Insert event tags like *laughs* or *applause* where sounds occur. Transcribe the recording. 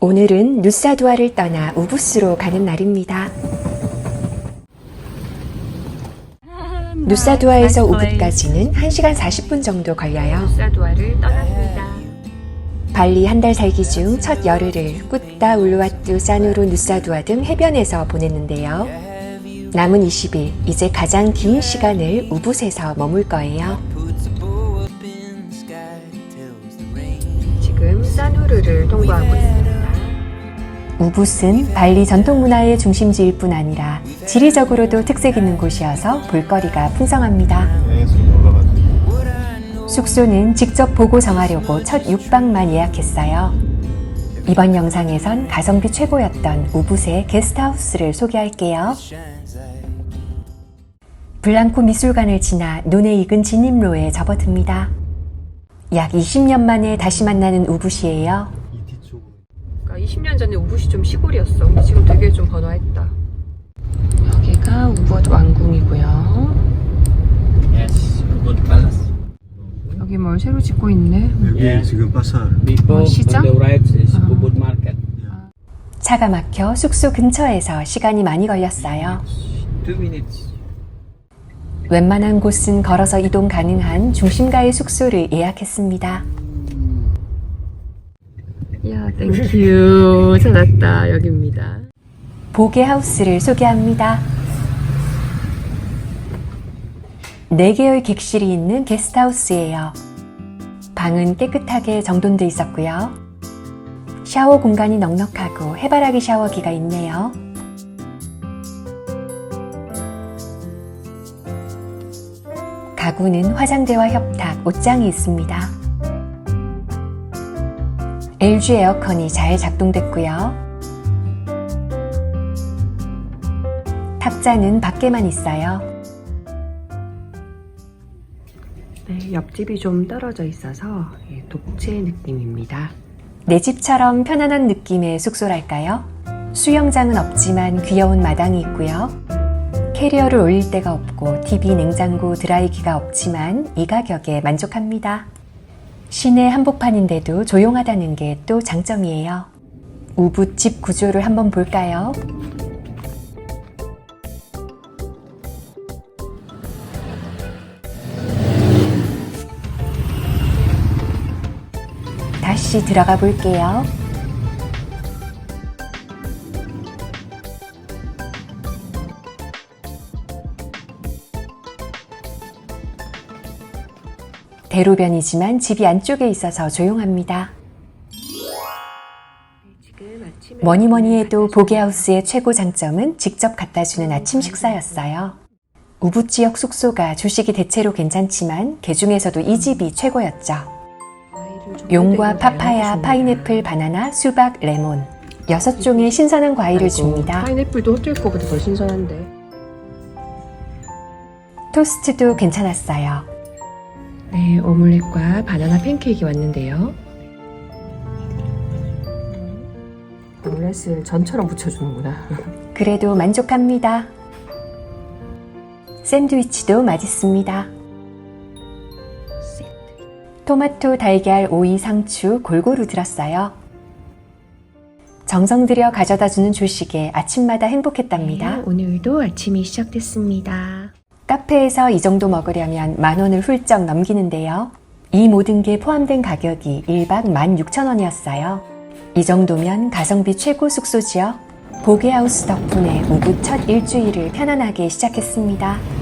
오늘은 누사두아를 떠나 우부스로 가는 날입니다. 누사두아에서 우붓까지는 1시간 40분 정도 걸려요. 누사두아를 떠납니다. 발리 한 달 살기 중 첫 열흘을 꾸따 울루와뚜 사누루 누사두아 등 해변에서 보냈는데요. 남은 20일, 이제 가장 긴 시간을 우붓에서 머물 거예요. 지금 사누르를 통과하고 있습니다. 우붓은 발리 전통 문화의 중심지일 뿐 아니라 지리적으로도 특색 있는 곳이어서 볼거리가 풍성합니다. 숙소는 직접 보고 정하려고 첫 6박만 예약했어요. 이번 영상에선 가성비 최고였던 우붓의 게스트하우스를 소개할게요. 블랑코 미술관을 지나 눈에 익은 진입로에 접어듭니다. 약 20년 만에 다시 만나는 우붓이에요. 그러니까 20년 전에 우붓이 좀 시골이었어. 근데 지금 되게 좀 번화했다. 여기가 우붓 왕궁이고요. Yes, Ubud Palace. 여기 뭘 새로 짓고 있네. 여기 지금 바사르 Before, Oh, 시장? on the right is Ubud Market. 차가 막혀 숙소 근처에서 시간이 많이 걸렸어요. Two minutes. 웬만한 곳은 걸어서 이동 가능한 중심가의 숙소를 예약했습니다. 야, 땡큐. 찾았다. 여기입니다. 보게 하우스를 소개합니다. 4개의 객실이 있는 게스트하우스예요. 방은 깨끗하게 정돈돼 있었고요. 샤워 공간이 넉넉하고 해바라기 샤워기가 있네요. 가구는 화장대와 협탁, 옷장이 있습니다. LG 에어컨이 잘 작동됐고요. 탁자는 밖에만 있어요. 네, 옆집이 좀 떨어져 있어서 예, 독채 느낌입니다. 내 집처럼 편안한 느낌의 숙소랄까요? 수영장은 없지만 귀여운 마당이 있고요. 캐리어를 올릴 데가 없고 TV, 냉장고, 드라이기가 없지만 이 가격에 만족합니다. 시내 한복판인데도 조용하다는 게 또 장점이에요. 우붓 집 구조를 한번 볼까요? 다시 들어가 볼게요. 대로변이지만 집이 안쪽에 있어서 조용합니다. 뭐니 뭐니 해도 보게하우스의 최고 장점은 직접 갖다 주는 아침 식사였어요. 우붓 지역 숙소가 조식이 대체로 괜찮지만 개 중에서도 이 집이 최고였죠. 용과 파파야. 파인애플, 바나나, 수박, 레몬 여섯 종의 신선한 과일을 줍니다. 파인애플도 호텔 거보다 더 신선한데. 토스트도 괜찮았어요. 네, 오믈렛과 바나나 팬케이크 왔는데요. 오믈렛을 전처럼 붙여주는구나. *laughs* 그래도 만족합니다. 샌드위치도 맛있습니다. 토마토, 달걀, 오이, 상추 골고루 들었어요. 정성 들여 가져다 주는 조식에 아침마다 행복했답니다. 네, 오늘도 아침이 시작됐습니다. 카페에서 이 정도 먹으려면 만 원을 훌쩍 넘기는데요. 이 모든 게 포함된 가격이 1박 16,000원이었어요. 이 정도면 가성비 최고 숙소지요. 보게하우스 덕분에 우붓 첫 일주일을 편안하게 시작했습니다.